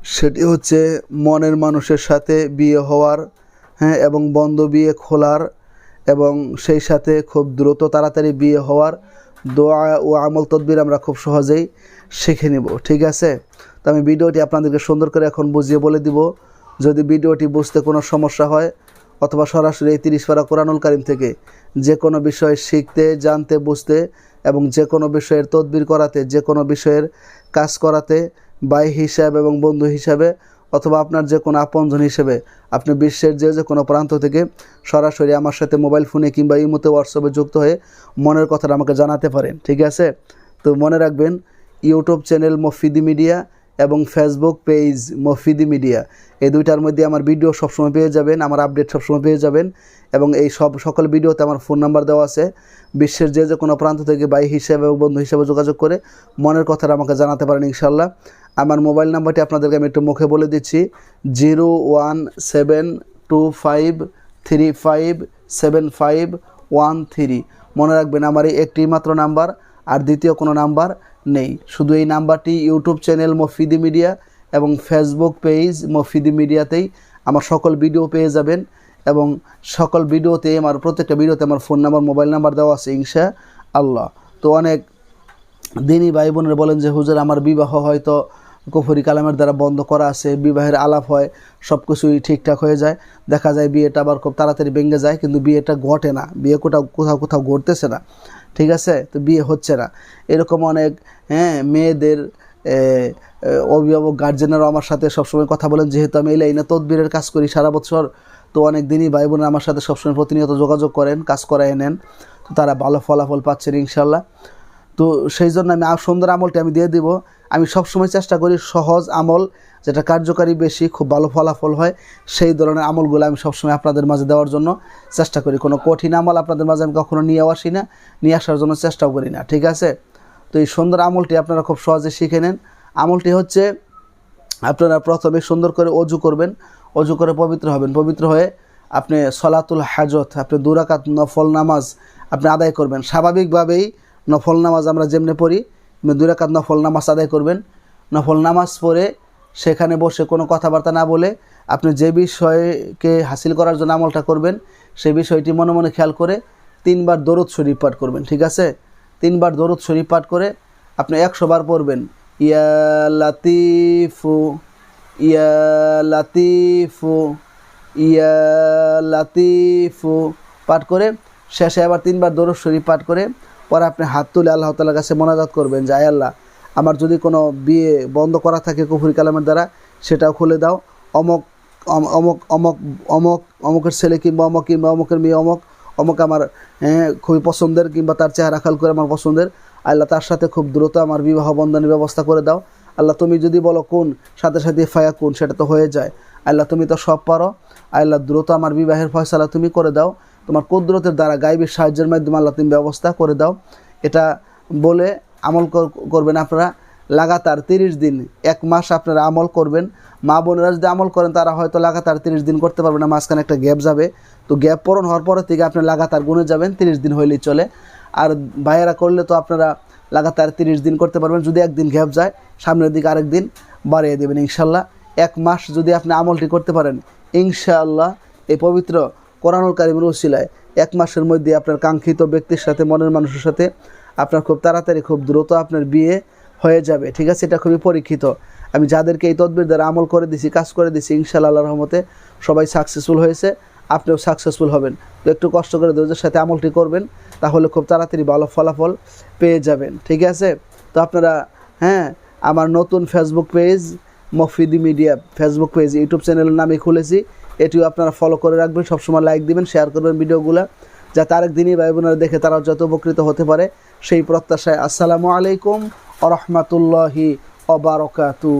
সেটি হচ্ছে মনের মানুষের সাথে বিয়ে হওয়ার হ্যাঁ এবং বন্ধ বিয়ে খোলার, এবং সেই সাথে খুব দ্রুত তাড়াতাড়ি বিয়ে হওয়ার দোয়া ও আমল তদবির আমরা খুব সহজেই শিখে নিব, ঠিক আছে? তো আমি ভিডিওটি আপনাদেরকে সুন্দর করে এখন বুঝিয়ে বলে দিব। যদি ভিডিওটি বুঝতে কোনো সমস্যা হয়, অথবা সরাসরি এই তিরিশ পারা কোরআনুল কারিম থেকে যে কোনো বিষয় শিখতে, জানতে, বুঝতে এবং যে কোনো বিষয়ের তদবির করাতে, যে কোনো বিষয়ের কাজ করাতে ভাই হিসাবে এবং বন্ধু হিসাবে অথবা আপনার যে কোনো আপনজন হিসেবে, আপনি বিশ্বের যে যে কোনো প্রান্ত থেকে সরাসরি আমার সাথে মোবাইল ফোনে কিংবা ইমোতে হোয়াটসঅ্যাপে যুক্ত হয়ে মনের কথাটা আমাকে জানাতে পারেন, ঠিক আছে? তো মনে রাখবেন ইউটিউব চ্যানেল মফিদি মিডিয়া এবং ফেসবুক পেজ মফিদি মিডিয়া এই দুইটার মধ্যে আমার ভিডিও সবসময় পেয়ে যাবেন, আমার আপডেট সবসময় পেয়ে যাবেন এবং এই সব সকল ভিডিওতে আমার ফোন নাম্বার দেওয়া আছে। বিশ্বের যে যে কোনো প্রান্ত থেকে বাই হিসেবে এবং বন্ধু হিসেবে যোগাযোগ করে মনের কথাটা আমাকে জানাতে পারেন ইনশাল্লাহ আমার মোবাইল নাম্বারটি আপনাদেরকে আমি একটু মুখে বলে দিচ্ছি zero one seven two five three five seven five one three মনে রাখবেন আমার এই একটি মাত্র নাম্বার আর দ্বিতীয় কোনো নাম্বার নেই। শুধু এই নাম্বারটি ইউটিউব চ্যানেল মফিদি মিডিয়া এবং ফেসবুক পেজ মফিদি মিডিয়াতেই আমার সকল ভিডিও পেয়ে যাবেন এবং সকল ভিডিওতে আমার প্রত্যেকটা ভিডিওতে আমার ফোন নাম্বার, মোবাইল নাম্বার দেওয়া আছে ইনশা আল্লাহ। তো অনেক দিনই ভাই বোনের বলেন যে, হুজুর, আমার বিবাহ হয়তো কুফরি কালামের দ্বারা বন্ধ করা আছে, বিবাহের আলাপ হয় সব কিছুই ঠিকঠাক হয়ে যায়। দেখা যায় বিয়েটা আবার খুব তাড়াতাড়ি ভেঙে যায়, কিন্তু বিয়েটা ঘটে না। বিয়ে কোথাও কোথাও কোথাও ঘটতেছে না। ঠিক আছে? তো বিয়ে হচ্ছে না। এরকম অনেক হ্যাঁ মেয়েদের অভিভাবক গার্জেনেরও আমার সাথে সবসময় কথা বলেন। যেহেতু আমি এই লাইনে তদবিরের কাজ করি সারা বছর, তো অনেক দিনই ভাই বোনেরা আমার সাথে সবসময় প্রতিনিয়ত যোগাযোগ করেন, কাজ করায় নেন। তো তারা ভালো ফলাফল পাচ্ছেন ইনশাল্লাহ। তো সেই জন্য আমি সুন্দর আমলটি আমি দিয়ে দিব। আমি সবসময় চেষ্টা করি সহজ আমল, যেটা কার্যকারী বেশি, খুব ভালো ফলাফল হয়, সেই ধরনের আমলগুলো আমি সবসময় আপনাদের মাঝে দেওয়ার জন্য চেষ্টা করি। কোনো কঠিন আমল আপনাদের মাঝে আমি কখনো নিয়েও আসি না, নিয়ে আসার জন্য চেষ্টাও করি না, ঠিক আছে? তো এই সুন্দর আমলটি আপনারা খুব সহজে শিখে নেন। আমলটি হচ্ছে, আপনারা প্রথমে সুন্দর করে অজু করবেন, অজু করে পবিত্র হবেন। পবিত্র হয়ে আপনি সলাতুল হাজত, আপনি দুরাকাত নফল নামাজ আপনি আদায় করবেন। স্বাভাবিকভাবেই নফল নামাজ আমরা যেমনি পড়ি দুরাকাত নফল নামাজ আদায় করবেন। নফল নামাজ পড়ে সেখানে বসে কোনো কথাবার্তা না বলে আপনি যে বিষয়কে হাসিল করার জন্য আমলটা করবেন সেই বিষয়টি মনে মনে খেয়াল করে তিনবার দরুদ শরীফ পাঠ করবেন, ঠিক আছে? তিনবার দরুদ শরীফ পাঠ করে আপনি একশো বার পড়বেন। ইয়া লাতিফু ইয়া লাতিফু ইয়া লাতিফু পাঠ করে শেষে আবার তিনবার দরুদ শরীফ পাঠ করে পরে আপনি হাত তুলে আল্লাহ তালার কাছে মোনাজাত করবেন যে আল্লাহ, আমার যদি কোনো বিয়ে বন্ধ করা থাকে কুফুরি কালামের দ্বারা, সেটাও খুলে দাও। অমক, অম- অমক অমক অমক, অমকের ছেলে কিংবা অমক কিংবা অমকের মেয়ে অমক অমক আমার খুবই পছন্দের কিংবা তার চেহারা খাল করে আমার পছন্দের আল্লাহ, তার সাথে খুব দ্রুত আমার বিবাহ বন্ধনের ব্যবস্থা করে দাও। আল্লাহ, তুমি যদি বলো কোন, সাথে সাথে ফায়া কোন, সেটা তো হয়ে যায়। আল্লাহ, তুমি তো সব পারো। আল্লাহ, দ্রুত আমার বিবাহের ফয়সালা তুমি করে দাও। তোমার কুদরতের দ্বারা গাইবের সাহায্যের মাধ্যমে আল্লাহ তুমি ব্যবস্থা করে দাও। এটা বলে আমল কর- করবেন আপনারা। লাগাতার তিরিশ দিন, এক মাস আপনারা আমল করবেন। মা বোনেরা যদি আমল করেন, তারা হয়তো লাগাতার তিরিশ দিন করতে পারবে না, মাঝখানে একটা গ্যাপ যাবে। তো গ্যাপ পূরণ হওয়ার পরে থেকে আপনি লাগাতার গুনে যাবেন, তিরিশ দিন হইলেই চলে। আর ভাইয়েরা করলে তো আপনারা লাগাতার তিরিশ দিন করতে পারবেন, যদি একদিন গ্যাপ যায়, সামনের দিকে আরেক দিন বাড়িয়ে দেবেন, ইনশাল্লাহ। এক মাস যদি আপনি আমলটি করতে পারেন ইনশাআল্লাহ এই পবিত্র কোরআনুল কারিমের উসিলায় এক মাসের মধ্যে আপনার কাঙ্ক্ষিত ব্যক্তির সাথে, মনের মানুষের সাথে আপনার খুব তাড়াতাড়ি, খুব দ্রুত আপনার বিয়ে হয়ে যাবে। ঠিক আছে? এটা খুবই পরীক্ষিত। আমি যাদেরকে এই তদবির দ্বারা আমল করে দিছি, কাজ করে দিছি, ইনশাআল্লাহ আল্লাহর রহমতে সবাই সাকসেসফুল হয়েছে। আপনিও সাকসেসফুল হবেন। তো একটু কষ্ট করে ধৈর্যের সাথে আমলটি করবেন, তাহলে খুব তাড়াতাড়ি ভালো ফলাফল পেয়ে যাবেন। ঠিক আছে? তো আপনারা হ্যাঁ আমার নতুন Facebook page Mofidi media Facebook page YouTube চ্যানেলের নামে খুলেছি। এটিও আপনারা ফলো করে রাখবেন, সবসময় লাইক দিবেন শেয়ার করবেন ভিডিওগুলো, যাতে তার একদিনই ভাই বোনেরা দেখে তারা যত উপকৃত হতে পারে সেই প্রত্যাশায়। আসসালামু আলাইকুম আ রহমতুল্লাহি অবারকাতু